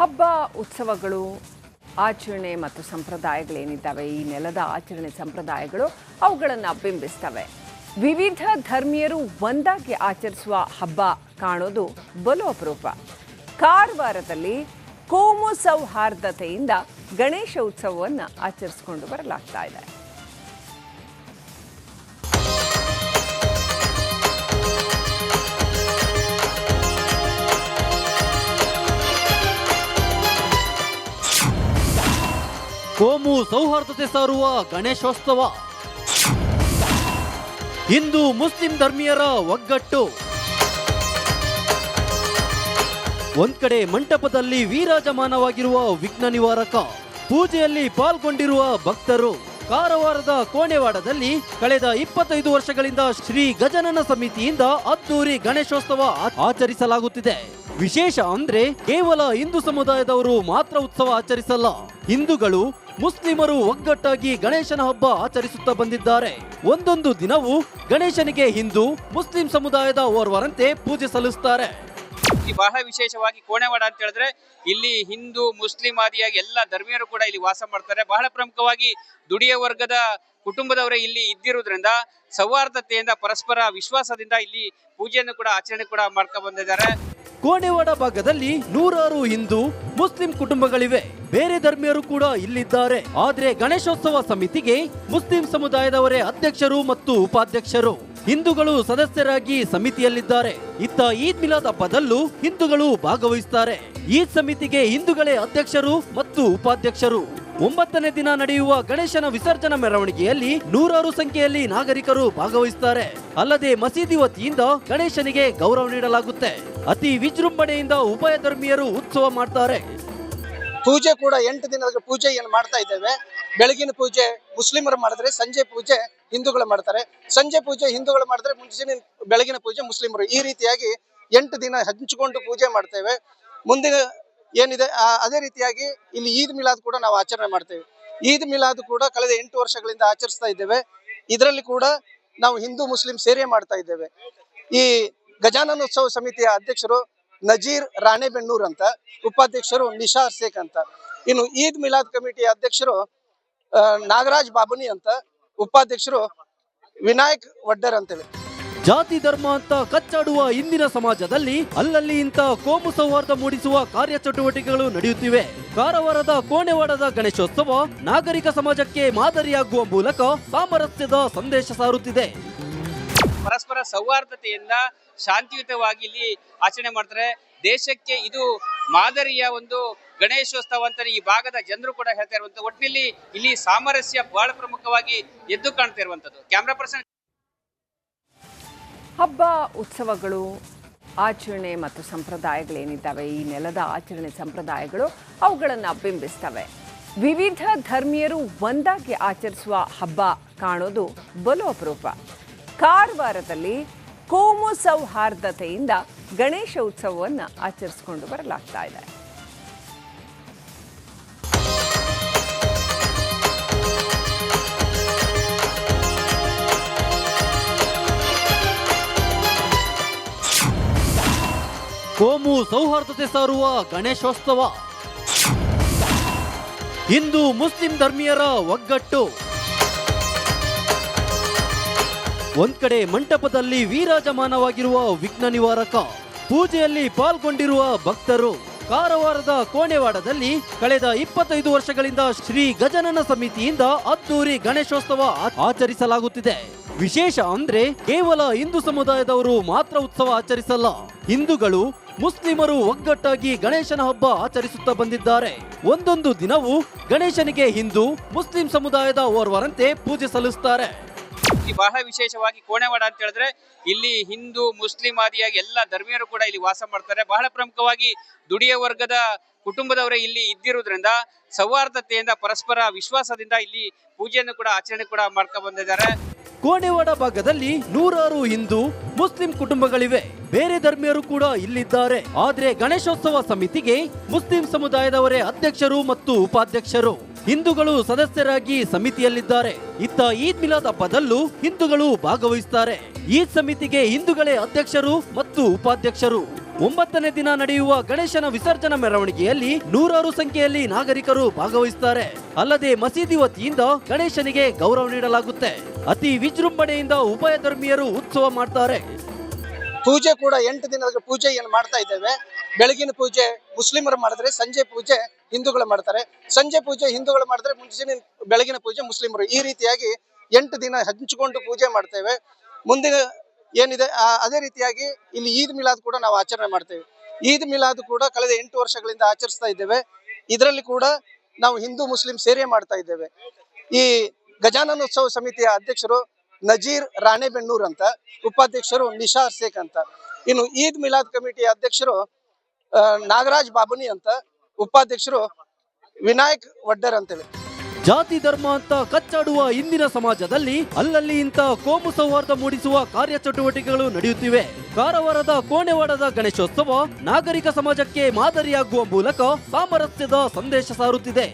ಹಬ್ಬ, ಉತ್ಸವಗಳು, ಆಚರಣೆ ಮತ್ತು ಸಂಪ್ರದಾಯಗಳೇನಿದ್ದಾವೆ? ಈ ನೆಲದ ಆಚರಣೆ ಸಂಪ್ರದಾಯಗಳು ಅವುಗಳನ್ನು ಬಿಂಬಿಸ್ತವೆ. ವಿವಿಧ ಧರ್ಮೀಯರು ಒಂದಾಗಿ ಆಚರಿಸುವ ಹಬ್ಬ ಕಾಣೋದು ಬಲು ಅಪರೂಪ. ಕಾರವಾರದಲ್ಲಿ ಕೋಮು ಸೌಹಾರ್ದತೆಯಿಂದ ಗಣೇಶ ಉತ್ಸವವನ್ನು ಆಚರಿಸಿಕೊಂಡು ಬರಲಾಗ್ತಾ ಇದೆ. ಕೋಮು ಸೌಹಾರ್ದತೆ ಸಾರುವ ಗಣೇಶೋತ್ಸವ. ಹಿಂದೂ ಮುಸ್ಲಿಂ ಧರ್ಮೀಯರ ಒಗ್ಗಟ್ಟು. ಒಂದ್ ಕಡೆ ಮಂಟಪದಲ್ಲಿ ವಿರಾಜಮಾನವಾಗಿರುವ ವಿಘ್ನ ನಿವಾರಕ, ಪೂಜೆಯಲ್ಲಿ ಪಾಲ್ಗೊಂಡಿರುವ ಭಕ್ತರು. ಕಾರವಾರದ ಕೋಣೆವಾಡದಲ್ಲಿ ಕಳೆದ ಇಪ್ಪತ್ತೈದು ವರ್ಷಗಳಿಂದ ಶ್ರೀ ಗಜನನ ಸಮಿತಿಯಿಂದ ಅದ್ದೂರಿ ಗಣೇಶೋತ್ಸವ ಆಚರಿಸಲಾಗುತ್ತಿದೆ. ವಿಶೇಷ ಅಂದ್ರೆ ಕೇವಲ ಹಿಂದೂ ಸಮುದಾಯದವರು ಮಾತ್ರ ಉತ್ಸವ ಆಚರಿಸಲ್ಲ. ಹಿಂದೂಗಳು ಮುಸ್ಲಿಮರು ಒಗ್ಗಟ್ಟಾಗಿ ಗಣೇಶನ ಹಬ್ಬ ಆಚರಿಸುತ್ತಾ ಬಂದಿದ್ದಾರೆ. ಒಂದೊಂದು ದಿನವೂ ಗಣೇಶನಿಗೆ ಹಿಂದೂ, ಮುಸ್ಲಿಂ ಸಮುದಾಯದ ಓರ್ವರಂತೆ ಪೂಜೆ ಸಲ್ಲಿಸುತ್ತಾರೆ ಬಹಳ ವಿಶೇಷವಾಗಿ ಕೋಣೆವಾಡ ಅಂತ ಹೇಳಿದ್ರೆ ಇಲ್ಲಿ ಹಿಂದೂ, ಮುಸ್ಲಿಂ ಆದಿಯಾಗಿ ಎಲ್ಲ ಧರ್ಮೀಯರು ಕೂಡ ಇಲ್ಲಿ ವಾಸ ಮಾಡ್ತಾರೆ. ಬಹಳ ಪ್ರಮುಖವಾಗಿ ದುಡಿಯ ವರ್ಗದ ಕುಟುಂಬದವರೇ ಇಲ್ಲಿ ಇದ್ದಿರುವುದರಿಂದ ಸೌಹಾರ್ದತೆಯಿಂದ, ಪರಸ್ಪರ ವಿಶ್ವಾಸದಿಂದ ಇಲ್ಲಿ ಪೂಜೆಯನ್ನು ಕೂಡ, ಆಚರಣೆ ಕೂಡ ಮಾಡ್ಕೊಂಡು ಬಂದಿದ್ದಾರೆ. ಕೋಣೆವಾಡ ಭಾಗದಲ್ಲಿ ನೂರಾರು ಹಿಂದೂ, ಮುಸ್ಲಿಂ ಕುಟುಂಬಗಳಿವೆ. ಬೇರೆ ಧರ್ಮೀಯರು ಕೂಡ ಇಲ್ಲಿದ್ದಾರೆ. ಆದ್ರೆ ಗಣೇಶೋತ್ಸವ ಸಮಿತಿಗೆ ಮುಸ್ಲಿಂ ಸಮುದಾಯದವರೇ ಅಧ್ಯಕ್ಷರು ಮತ್ತು ಉಪಾಧ್ಯಕ್ಷರು. ಹಿಂದೂಗಳು ಸದಸ್ಯರಾಗಿ ಸಮಿತಿಯಲ್ಲಿದ್ದಾರೆ. ಇತ್ತ ಈದ್ ಮಿಲಾದ್ ಹಬ್ಬದಲ್ಲೂ ಹಿಂದೂಗಳು ಭಾಗವಹಿಸುತ್ತಾರೆ ಈದ್ ಸಮಿತಿಗೆ ಹಿಂದೂಗಳೇ ಅಧ್ಯಕ್ಷರು ಮತ್ತು ಉಪಾಧ್ಯಕ್ಷರು. ಒಂಬತ್ತನೇ ದಿನ ನಡೆಯುವ ಗಣೇಶನ ವಿಸರ್ಜನಾ ಮೆರವಣಿಗೆಯಲ್ಲಿ ನೂರಾರು ಸಂಖ್ಯೆಯಲ್ಲಿ ನಾಗರಿಕರು ಭಾಗವಹಿಸುತ್ತಾರೆ ಅಲ್ಲದೆ ಮಸೀದಿ ವತಿಯಿಂದ ಗಣೇಶನಿಗೆ ಗೌರವ ನೀಡಲಾಗುತ್ತೆ. ಅತಿ ವಿಜೃಂಭಣೆಯಿಂದ ಉಭಯ ಧರ್ಮೀಯರು ಉತ್ಸವ ಮಾಡ್ತಾರೆ. ಪೂಜೆ ಕೂಡ ಎಂಟು ದಿನದ ಪೂಜೆ ಏನು ಮಾಡ್ತಾ ಇದ್ದೇವೆ. ಬೆಳಗಿನ ಪೂಜೆ, ಮುಸ್ಲಿಮರು ಮಾಡಿದ್ರೆ ಸಂಜೆ ಪೂಜೆ, ಹಿಂದೂಗಳು ಮಾಡ್ತಾರೆ. ಸಂಜೆ ಪೂಜೆ, ಹಿಂದೂಗಳು ಮಾಡಿದ್ರೆ ಮುಂಚಿನ ಬೆಳಗಿನ ಪೂಜೆ ಮುಸ್ಲಿಮರು. ಈ ರೀತಿಯಾಗಿ ಎಂಟು ದಿನ ಹಂಚಿಕೊಂಡು ಪೂಜೆ ಮಾಡ್ತೇವೆ. ಮುಂದಿನ ಏನಿದೆ ಅದೇ ರೀತಿಯಾಗಿ ಇಲ್ಲಿ ಈದ್ ಮಿಲಾದ್ ಕೂಡ ನಾವು ಆಚರಣೆ ಮಾಡ್ತೇವೆ. ಈದ್ ಮಿಲಾದ್ ಕೂಡ ಕಳೆದ ಎಂಟು ವರ್ಷಗಳಿಂದ ಆಚರಿಸ್ತಾ ಇದ್ದೇವೆ. ಇದರಲ್ಲಿ ಕೂಡ ನಾವು ಹಿಂದೂ, ಮುಸ್ಲಿಂ ಸೇರಿ ಮಾಡ್ತಾ ಇದ್ದೇವೆ. ಈ ಗಜಾನನ ಉತ್ಸವ ಸಮಿತಿಯ ಅಧ್ಯಕ್ಷರು ನಜೀರ್ ರಾಣೆಬೆನ್ನೂರ್ ಅಂತ, ಉಪಾಧ್ಯಕ್ಷರು ನಿಶಾ ಶೇಖ್ ಅಂತ. ಇನ್ನು ಈದ್ ಮಿಲಾದ್ ಕಮಿಟಿಯ ಅಧ್ಯಕ್ಷರು ನಾಗರಾಜ್ ಬಾಬುನಿ ಅಂತ, ಉಪಾಧ್ಯಕ್ಷರು ವಿನಾಯಕ್ ವಡ್ಡರ್ ಅಂತೇಳಿ ಜಾತಿ ಧರ್ಮ ಅಂತ ಕಚ್ಚಾಡುವ ಇಂದಿನ ಸಮಾಜದಲ್ಲಿ ಅಲ್ಲಲ್ಲಿ ಇಂಥ ಕೋಮು ಸೌಹಾರ್ದ ಮೂಡಿಸುವ ಕಾರ್ಯಚಟುವಟಿಕೆಗಳು ನಡೆಯುತ್ತಿವೆ. ಕಾರವಾರದ ಕೋಣೆವಾಡದ ಗಣೇಶೋತ್ಸವ ನಾಗರಿಕ ಸಮಾಜಕ್ಕೆ ಮಾದರಿಯಾಗುವ ಮೂಲಕ ಸಾಮರಸ್ಯದ ಸಂದೇಶ ಸಾರುತ್ತಿದೆ. ಪರಸ್ಪರ ಸೌಹಾರ್ದತೆಯಿಂದ ಶಾಂತಿಯುತವಾಗಿ ಇಲ್ಲಿ ಆಚರಣೆ ಮಾಡ್ತಾರೆ. ದೇಶಕ್ಕೆ ಇದು ಮಾದರಿಯ ಒಂದು ಗಣೇಶೋತ್ಸವ ಅಂತ ಈ ಭಾಗದ ಜನರು ಕೂಡ ಹೇಳ್ತಾ ಇರುವಂತ ಒಟ್ಟಿನಲ್ಲಿ ಇಲ್ಲಿ ಸಾಮರಸ್ಯ ಬಹಳ ಪ್ರಮುಖವಾಗಿ ಎದ್ದು ಕಾಣ್ತಾ ಇರುವಂತದ್ದು ಕ್ಯಾಮ್ರಾ ಪರ್ಸನ್ ಹಬ್ಬ, ಉತ್ಸವಗಳು, ಆಚರಣೆ ಮತ್ತು ಸಂಪ್ರದಾಯಗಳೇನಿದ್ದಾವೆ? ಈ ನೆಲದ ಆಚರಣೆ ಸಂಪ್ರದಾಯಗಳು ಅವುಗಳನ್ನು ಬಿಂಬಿಸ್ತವೆ. ವಿವಿಧ ಧರ್ಮೀಯರು ಒಂದಾಗಿ ಆಚರಿಸುವ ಹಬ್ಬ ಕಾಣೋದು ಬಲು ಅಪರೂಪ. ಕಾರವಾರದಲ್ಲಿ ಕೋಮು ಸೌಹಾರ್ದತೆಯಿಂದ ಗಣೇಶ ಉತ್ಸವವನ್ನು ಆಚರಿಸಿಕೊಂಡು ಬರಲಾಗ್ತಾ ಇದೆ. ಕೋಮು ಸೌಹಾರ್ದತೆ ಸಾರುವ ಗಣೇಶೋತ್ಸವ. ಹಿಂದೂ ಮುಸ್ಲಿಂ ಧರ್ಮೀಯರ ಒಗ್ಗಟ್ಟು. ಒಂದ್ ಕಡೆ ಮಂಟಪದಲ್ಲಿ ವಿರಾಜಮಾನವಾಗಿರುವ ವಿಘ್ನ ನಿವಾರಕ ಪೂಜೆಯಲ್ಲಿ ಪಾಲ್ಗೊಂಡಿರುವ ಭಕ್ತರು ಕಾರವಾರದ ಕೋಣೆವಾಡದಲ್ಲಿ ಕಳೆದ ಇಪ್ಪತ್ತೈದು ವರ್ಷಗಳಿಂದ ಶ್ರೀ ಗಜನನ ಸಮಿತಿಯಿಂದ ಅದ್ದೂರಿ ಗಣೇಶೋತ್ಸವ ಆಚರಿಸಲಾಗುತ್ತಿದೆ. ವಿಶೇಷ ಅಂದ್ರೆ ಕೇವಲ ಹಿಂದೂ ಸಮುದಾಯದವರು ಮಾತ್ರ ಉತ್ಸವ ಆಚರಿಸಲ್ಲ, ಹಿಂದೂಗಳು ಮುಸ್ಲಿಮರು ಒಗ್ಗಟ್ಟಾಗಿ ಗಣೇಶನ ಹಬ್ಬ ಆಚರಿಸುತ್ತಾ ಬಂದಿದ್ದಾರೆ. ಒಂದೊಂದು ದಿನವೂ ಗಣೇಶನಿಗೆ ಹಿಂದೂ, ಮುಸ್ಲಿಂ ಸಮುದಾಯದ ಓರ್ವರಂತೆ ಪೂಜೆ ಸಲ್ಲಿಸುತ್ತಾರೆ ಇಲ್ಲಿ ಬಹಳ ವಿಶೇಷವಾಗಿ ಕೋಣೆವಾಡ ಅಂತ ಹೇಳಿದ್ರೆ ಇಲ್ಲಿ ಹಿಂದೂ, ಮುಸ್ಲಿಂ ಆದಿಯಾಗಿ ಎಲ್ಲ ಧರ್ಮೀಯರು ಕೂಡ ಇಲ್ಲಿ ವಾಸ ಮಾಡ್ತಾರೆ. ಬಹಳ ಪ್ರಮುಖವಾಗಿ ದುಡಿಯ ವರ್ಗದ ಕುಟುಂಬದವರೇ ಇಲ್ಲಿ ಇದ್ದಿರುವುದರಿಂದ ಸೌಹಾರ್ದತೆಯಿಂದ, ಪರಸ್ಪರ ವಿಶ್ವಾಸದಿಂದ ಇಲ್ಲಿ ಪೂಜೆಯನ್ನು ಕೂಡ, ಆಚರಣೆ ಕೂಡ ಮಾಡ್ತಾ ಬಂದಿದ್ದಾರೆ. ಕೋಣೆವಾಡ ಭಾಗದಲ್ಲಿ ನೂರಾರು ಹಿಂದೂ, ಮುಸ್ಲಿಂ ಕುಟುಂಬಗಳಿವೆ. ಬೇರೆ ಧರ್ಮೀಯರು ಕೂಡ ಇಲ್ಲಿದ್ದಾರೆ. ಆದ್ರೆ ಗಣೇಶೋತ್ಸವ ಸಮಿತಿಗೆ ಮುಸ್ಲಿಂ ಸಮುದಾಯದವರೇ ಅಧ್ಯಕ್ಷರು ಮತ್ತು ಉಪಾಧ್ಯಕ್ಷರು. ಹಿಂದೂಗಳು ಸದಸ್ಯರಾಗಿ ಸಮಿತಿಯಲ್ಲಿದ್ದಾರೆ. ಇತ್ತ ಈದ್ ಮಿಲಾದ್ ಹಬ್ಬದಲ್ಲೂ ಹಿಂದೂಗಳು ಭಾಗವಹಿಸುತ್ತಾರೆ ಈದ್ ಸಮಿತಿಗೆ ಹಿಂದೂಗಳೇ ಅಧ್ಯಕ್ಷರು ಮತ್ತು ಉಪಾಧ್ಯಕ್ಷರು. ಒಂಬತ್ತನೇ ದಿನ ನಡೆಯುವ ಗಣೇಶನ ವಿಸರ್ಜನಾ ಮೆರವಣಿಗೆಯಲ್ಲಿ ನೂರಾರು ಸಂಖ್ಯೆಯಲ್ಲಿ ನಾಗರಿಕರು ಭಾಗವಹಿಸುತ್ತಾರೆ ಅಲ್ಲದೆ ಮಸೀದಿ ವತಿಯಿಂದ ಗಣೇಶನಿಗೆ ಗೌರವ ನೀಡಲಾಗುತ್ತೆ. ಅತಿ ವಿಜೃಂಭಣೆಯಿಂದ ಉಭಯ ಧರ್ಮೀಯರು ಉತ್ಸವ ಮಾಡ್ತಾರೆ. ಪೂಜೆ ಕೂಡ ಎಂಟು ದಿನದ ಪೂಜೆ ಏನು ಮಾಡ್ತಾ ಇದ್ದೇವೆ. ಬೆಳಗಿನ ಪೂಜೆ, ಮುಸ್ಲಿಮರು ಮಾಡಿದ್ರೆ ಸಂಜೆ ಪೂಜೆ ಹಿಂದೂಗಳು ಮಾಡ್ತಾರೆ. ಸಂಜೆ ಪೂಜೆ ಹಿಂದೂಗಳು ಮಾಡಿದ್ರೆ ಮುಂಚಿನ ಬೆಳಗಿನ ಪೂಜೆ ಮುಸ್ಲಿಮರು. ಈ ರೀತಿಯಾಗಿ ಎಂಟು ದಿನ ಹಂಚಿಕೊಂಡು ಪೂಜೆ ಮಾಡ್ತೇವೆ. ಮುಂದಿನ ಏನಿದೆ ಅದೇ ರೀತಿಯಾಗಿ ಇಲ್ಲಿ ಈದ್ ಮಿಲಾದ್ ಕೂಡ ನಾವು ಆಚರಣೆ ಮಾಡ್ತೇವೆ. ಈದ್ ಮಿಲಾದ್ ಕೂಡ ಕಳೆದ ಎಂಟು ವರ್ಷಗಳಿಂದ ಆಚರಿಸ್ತಾ ಇದ್ದೇವೆ. ಇದರಲ್ಲಿ ಕೂಡ ನಾವು ಹಿಂದೂ, ಮುಸ್ಲಿಂ ಸೇರಿ ಮಾಡ್ತಾ ಇದ್ದೇವೆ. ಈ ಗಜಾನನ ಉತ್ಸವ ಸಮಿತಿಯ ಅಧ್ಯಕ್ಷರು ನಜೀರ್ ರಾಣೆಬೆನ್ನೂರ್ ಅಂತ, ಉಪಾಧ್ಯಕ್ಷರು ನಿಶಾ ಶೇಖ್ ಅಂತ. ಇನ್ನು ಈದ್ ಮಿಲಾದ್ ಕಮಿಟಿಯ ಅಧ್ಯಕ್ಷರು ನಾಗರಾಜ್ ಬಾಬುನಿ ಅಂತ ಉಪಾಧ್ಯಕ್ಷರು ವಿನಾಯಕ್ ವಡ್ಡರ್ ಅಂತೇಳಿ. ಜಾತಿ ಧರ್ಮ ಅಂತ ಕಚ್ಚಾಡುವ ಇಂದಿನ ಸಮಾಜದಲ್ಲಿ ಅಲ್ಲಲ್ಲಿ ಇಂಥ ಕೋಮು ಸೌಹಾರ್ದ ಮೂಡಿಸುವ ಕಾರ್ಯಚಟುವಟಿಕೆಗಳು ನಡೆಯುತ್ತಿವೆ. ಕಾರವಾರದ ಕೋಣೆವಾಡದ ಗಣೇಶೋತ್ಸವ ನಾಗರಿಕ ಸಮಾಜಕ್ಕೆ ಮಾದರಿಯಾಗುವ ಮೂಲಕ ಸಾಮರಸ್ಯದ ಸಂದೇಶ ಸಾರುತ್ತಿದೆ.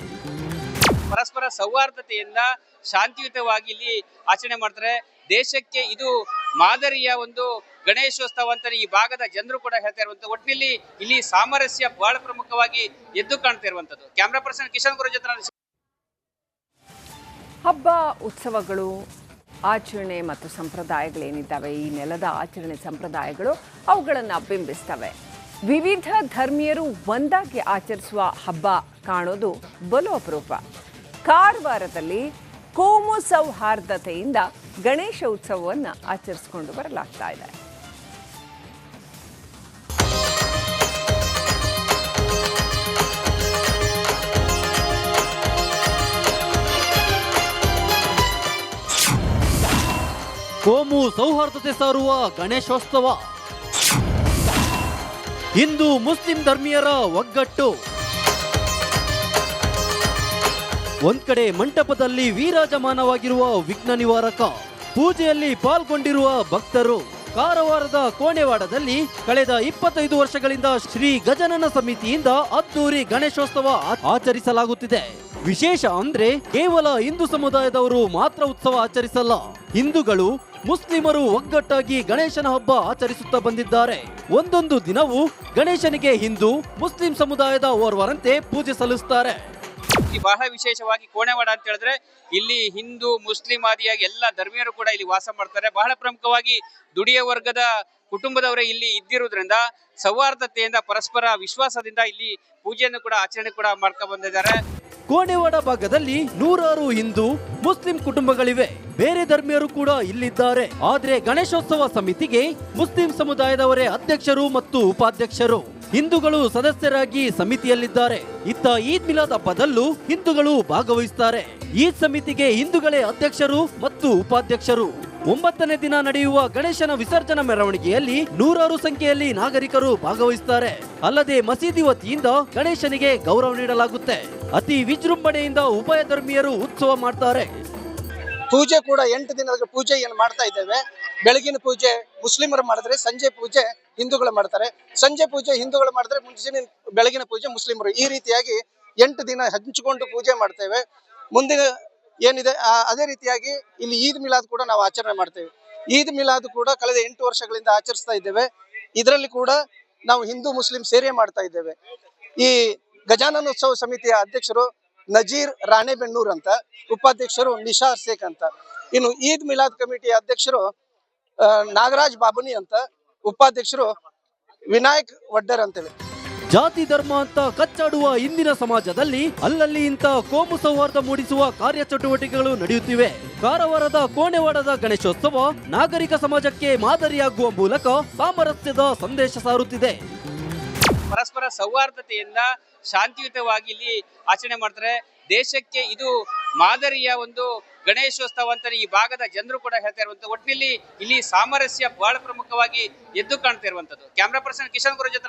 ಪರಸ್ಪರ ಸೌಹಾರ್ದತೆಯಿಂದ ಶಾಂತಿಯುತವಾಗಿ ಇಲ್ಲಿ ಆಚರಣೆ ಮಾಡ್ತಾರೆ. ದೇಶಕ್ಕೆ ಇದು ಮಾದರಿಯ ಒಂದು ಗಣೇಶೋತ್ಸವ ಅಂತ ಈ ಭಾಗದ ಜನರು ಕೂಡ ಹೇಳ್ತಾ ಇರುವಂತ ಒಟ್ಟಿನಲ್ಲಿ ಇಲ್ಲಿ ಸಾಮರಸ್ಯ ಬಹಳ ಪ್ರಮುಖವಾಗಿ ಎದ್ದು ಕಾಣ್ತಾ ಇರುವಂತದ್ದು ಕ್ಯಾಮ್ರಾ ಪರ್ಸನ್ ಕಿಶನ್ ಗುರು ಜೊತೆ ಹಬ್ಬ, ಉತ್ಸವಗಳು, ಆಚರಣೆ ಮತ್ತು ಸಂಪ್ರದಾಯಗಳೇನಿದ್ದಾವೆ? ಈ ನೆಲದ ಆಚರಣೆ ಸಂಪ್ರದಾಯಗಳು ಅವುಗಳನ್ನು ಬಿಂಬಿಸ್ತವೆ. ವಿವಿಧ ಧರ್ಮೀಯರು ಒಂದಾಗಿ ಆಚರಿಸುವ ಹಬ್ಬ ಕಾಣೋದು ಬಲು ಅಪರೂಪ. ಕಾರವಾರದಲ್ಲಿ ಕೋಮು ಸೌಹಾರ್ದತೆಯಿಂದ ಗಣೇಶ ಉತ್ಸವವನ್ನು ಆಚರಿಸಿಕೊಂಡು ಬರಲಾಗ್ತಾ ಇದೆ. ಕೋಮು ಸೌಹಾರ್ದತೆ ಸಾರುವ ಗಣೇಶೋತ್ಸವ. ಹಿಂದೂ ಮುಸ್ಲಿಂ ಧರ್ಮೀಯರ ಒಗ್ಗಟ್ಟು. ಒಂದ್ ಕಡೆ ಮಂಟಪದಲ್ಲಿ ವೀರಾಜಮಾನವಾಗಿರುವ ವಿಘ್ನ ನಿವಾರಕ, ಪೂಜೆಯಲ್ಲಿ ಪಾಲ್ಗೊಂಡಿರುವ ಭಕ್ತರು. ಕಾರವಾರದ ಕೋಣೆವಾಡದಲ್ಲಿ ಕಳೆದ ಇಪ್ಪತ್ತೈದು ವರ್ಷಗಳಿಂದ ಶ್ರೀ ಗಜನನ ಸಮಿತಿಯಿಂದ ಅದ್ದೂರಿ ಗಣೇಶೋತ್ಸವ ಆಚರಿಸಲಾಗುತ್ತಿದೆ. ವಿಶೇಷ ಅಂದ್ರೆ ಕೇವಲ ಹಿಂದೂ ಸಮುದಾಯದವರು ಮಾತ್ರ ಉತ್ಸವ ಆಚರಿಸಲ್ಲ. ಹಿಂದೂಗಳು ಮುಸ್ಲಿಮರು ಒಗ್ಗಟ್ಟಾಗಿ ಗಣೇಶನ ಹಬ್ಬ ಆಚರಿಸುತ್ತಾ ಬಂದಿದ್ದಾರೆ. ಒಂದೊಂದು ದಿನವೂ ಗಣೇಶನಿಗೆ ಹಿಂದೂ ಮುಸ್ಲಿಂ ಸಮುದಾಯದ ಓರ್ವರಂತೆ ಪೂಜೆ ಸಲ್ಲಿಸುತ್ತಾರೆ ಬಹಳ ವಿಶೇಷವಾಗಿ ಕೋಣೆವಾಡ ಅಂತ ಹೇಳಿದ್ರೆ ಇಲ್ಲಿ ಹಿಂದೂ ಮುಸ್ಲಿಂ ಆದಿಯಾಗಿ ಎಲ್ಲ ಧರ್ಮೀಯರು ಕೂಡ ಇಲ್ಲಿ ವಾಸ ಮಾಡ್ತಾರೆ. ಬಹಳ ಪ್ರಮುಖವಾಗಿ ದುಡಿಯ ವರ್ಗದ ಕುಟುಂಬದವರೇ ಇಲ್ಲಿ ಇದ್ದಿರುವುದರಿಂದ ಸೌಹಾರ್ದತೆಯಿಂದ ಪರಸ್ಪರ ವಿಶ್ವಾಸದಿಂದ ಇಲ್ಲಿ ಪೂಜೆಯನ್ನು ಕೂಡ ಆಚರಣೆ ಕೂಡ ಮಾಡ್ತಾ ಬಂದಿದ್ದಾರೆ. ಕೋಣೆವಾಡ ಭಾಗದಲ್ಲಿ ನೂರಾರು ಹಿಂದೂ ಮುಸ್ಲಿಂ ಕುಟುಂಬಗಳಿವೆ. ಬೇರೆ ಧರ್ಮೀಯರು ಕೂಡ ಇಲ್ಲಿದ್ದಾರೆ. ಆದ್ರೆ ಗಣೇಶೋತ್ಸವ ಸಮಿತಿಗೆ ಮುಸ್ಲಿಂ ಸಮುದಾಯದವರೇ ಅಧ್ಯಕ್ಷರು ಮತ್ತು ಉಪಾಧ್ಯಕ್ಷರು. ಹಿಂದೂಗಳು ಸದಸ್ಯರಾಗಿ ಸಮಿತಿಯಲ್ಲಿದ್ದಾರೆ. ಇತ್ತ ಈದ್ ಮಿಲಾದ್ ಹಬ್ಬದಲ್ಲೂ ಹಿಂದೂಗಳು ಭಾಗವಹಿಸುತ್ತಾರೆ ಈದ್ ಸಮಿತಿಗೆ ಹಿಂದೂಗಳೇ ಅಧ್ಯಕ್ಷರು ಮತ್ತು ಉಪಾಧ್ಯಕ್ಷರು. ಒಂಬತ್ತನೇ ದಿನ ನಡೆಯುವ ಗಣೇಶನ ವಿಸರ್ಜನಾ ಮೆರವಣಿಗೆಯಲ್ಲಿ ನೂರಾರು ಸಂಖ್ಯೆಯಲ್ಲಿ ನಾಗರಿಕರು ಭಾಗವಹಿಸುತ್ತಾರೆ ಅಲ್ಲದೆ ಮಸೀದಿ ವತಿಯಿಂದ ಗಣೇಶನಿಗೆ ಗೌರವ ನೀಡಲಾಗುತ್ತೆ. ಅತಿ ವಿಜೃಂಭಣೆಯಿಂದ ಉಭಯ ಧರ್ಮೀಯರು ಉತ್ಸವ ಮಾಡ್ತಾರೆ. ಪೂಜೆ ಕೂಡ ಎಂಟು ದಿನದ ಪೂಜೆ ಏನು ಮಾಡ್ತಾ ಇದ್ದೇವೆ. ಬೆಳಗಿನ ಪೂಜೆ ಮುಸ್ಲಿಮರು ಮಾಡಿದ್ರೆ ಸಂಜೆ ಪೂಜೆ ಹಿಂದೂಗಳು ಮಾಡ್ತಾರೆ. ಸಂಜೆ ಪೂಜೆ ಹಿಂದೂಗಳು ಮಾಡಿದ್ರೆ ಮುಂಚಿನ ಬೆಳಗಿನ ಪೂಜೆ ಮುಸ್ಲಿಮರು. ಈ ರೀತಿಯಾಗಿ ಎಂಟು ದಿನ ಹಂಚಿಕೊಂಡು ಪೂಜೆ ಮಾಡ್ತೇವೆ. ಮುಂದಿನ ಏನಿದೆ ಅದೇ ರೀತಿಯಾಗಿ ಇಲ್ಲಿ ಈದ್ ಮಿಲಾದ್ ಕೂಡ ನಾವು ಆಚರಣೆ ಮಾಡ್ತೇವೆ. ಈದ್ ಮಿಲಾದ್ ಕೂಡ ಕಳೆದ ಎಂಟು ವರ್ಷಗಳಿಂದ ಆಚರಿಸ್ತಾ ಇದ್ದೇವೆ. ಇದರಲ್ಲಿ ಕೂಡ ನಾವು ಹಿಂದೂ ಮುಸ್ಲಿಂ ಸೇರಿ ಮಾಡ್ತಾ ಇದ್ದೇವೆ. ಈ ಗಜಾನನ ಉತ್ಸವ ಸಮಿತಿಯ ಅಧ್ಯಕ್ಷರು ನಜೀರ್ ರಾಣೆಬೆನ್ನೂರ್ ಅಂತ, ಉಪಾಧ್ಯಕ್ಷರು ನಿಶಾ ಶೇಖ್ ಅಂತ. ಇನ್ನು ಈದ್ ಮಿಲಾದ್ ಕಮಿಟಿ ಅಧ್ಯಕ್ಷರು ನಾಗರಾಜ್ ಬಾಬುನಿ ಅಂತ, ಉಪಾಧ್ಯಕ್ಷರು ವಿನಾಯಕ್ ವಡ್ಡರ್ ಅಂತೇಳಿ. ಜಾತಿ ಧರ್ಮ ಅಂತ ಕಚ್ಚಾಡುವ ಇಂದಿನ ಸಮಾಜದಲ್ಲಿ ಅಲ್ಲಲ್ಲಿ ಇಂಥ ಕೋಮು ಸೌಹಾರ್ದ ಮೂಡಿಸುವ ಕಾರ್ಯಚಟುವಟಿಕೆಗಳು ನಡೆಯುತ್ತಿವೆ. ಕಾರವಾರದ ಕೋಣೆವಾಡದ ಗಣೇಶೋತ್ಸವ ನಾಗರಿಕ ಸಮಾಜಕ್ಕೆ ಮಾದರಿಯಾಗುವ ಮೂಲಕ ಸಾಮರಸ್ಯದ ಸಂದೇಶ ಸಾರುತ್ತಿದೆ. ಪರಸ್ಪರ ಸೌಹಾರ್ದತೆಯಿಂದ ಶಾಂತಿಯುತವಾಗಿ ಇಲ್ಲಿ ಆಚರಣೆ ಮಾಡ್ತಾರೆ. ದೇಶಕ್ಕೆ ಇದು ಮಾದರಿಯ ಒಂದು ಗಣೇಶೋತ್ಸವ ಅಂತ ಈ ಭಾಗದ ಜನರು ಕೂಡ ಹೇಳ್ತಾ ಇರುವಂತ ಒಟ್ಟಿನಲ್ಲಿ ಇಲ್ಲಿ ಸಾಮರಸ್ಯ ಬಹಳ ಪ್ರಮುಖವಾಗಿ ಎದ್ದು ಕಾಣ್ತಾ ಇರುವಂತದ್ದು ಕ್ಯಾಮ್ರಾ ಪರ್ಸನ್ ಕಿಶನ್ ಗುರು ಜೊತೆ